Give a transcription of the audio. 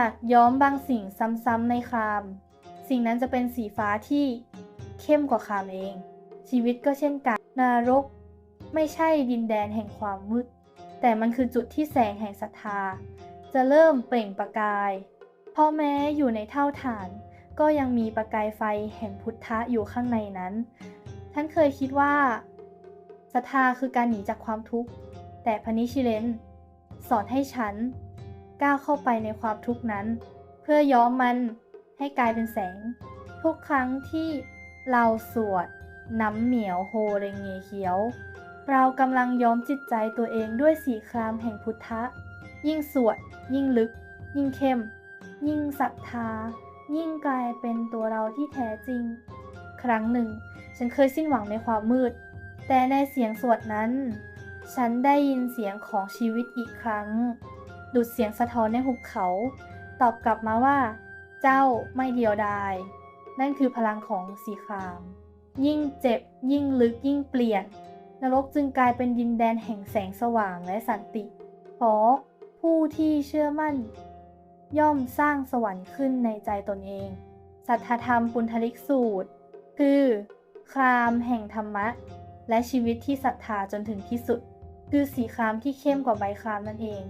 ากย้อมบางสิ่งซ้ำๆในคราม สิ่งนั้นจะเป็นสีฟ้าที่เข้มกว่าครามเอง ชีวิตก็เช่นกันนรก ไม่ใช่ดินแดนแห่งความมืด แต่มันคือจุดที่แสงแห่งศรัทธา จะเริ่มเปล่งประกายเพราะแม้อยู่ในเท่าฐาน ก็ยังมีประกายไฟแห่งพุทธะอยู่ข้างในนั้น ท่านเคยคิดว่าศรัทธาคือการหนีจากความทุกข์ แต่พนิชิเลนสอนให้ฉัน ก้าวเข้าไปในความทุกข์นั้น เพื่อย้อมมันให้กลายเป็นแสง ทุกครั้งที่เราสวดน้ำเหมียวโฮเรงเงเขียว เรากำลังย้อมจิตใจตัวเองด้วยสีครามแห่งพุทธะ ยิ่งสวด ยิ่งลึก ยิ่งเข้ม ยิ่งศรัทธา ยิ่งกลายเป็นตัวเราที่แท้จริง ครั้งหนึ่ง ฉันเคยสิ้นหวังในความมืด แต่ในเสียงสวดนั้น ฉันได้ยินเสียงของชีวิตอีกครั้ง ดุดเสียงสะท้อนในหุบเขา ตอบกลับมาว่า เจ้าไม่เดียวดาย นั่นคือพลังของสีคราม ยิ่งเจ็บ ยิ่งลึกยิ่งเปลี่ยน นรกจึงกลายเป็นดินแดนแห่งแสงสว่างและสันติเพราะผู้ที่เชื่อมั่น ย่อมสร้างสวรรค์ขึ้นในใจตนเอง สัทธธรรมปุณทลิกสูตร คือ ครามแห่งธรรมะ และชีวิตที่ศรัทธาจนถึงที่สุด คือสีครามที่เข้มกว่าใบครามนั่นเอง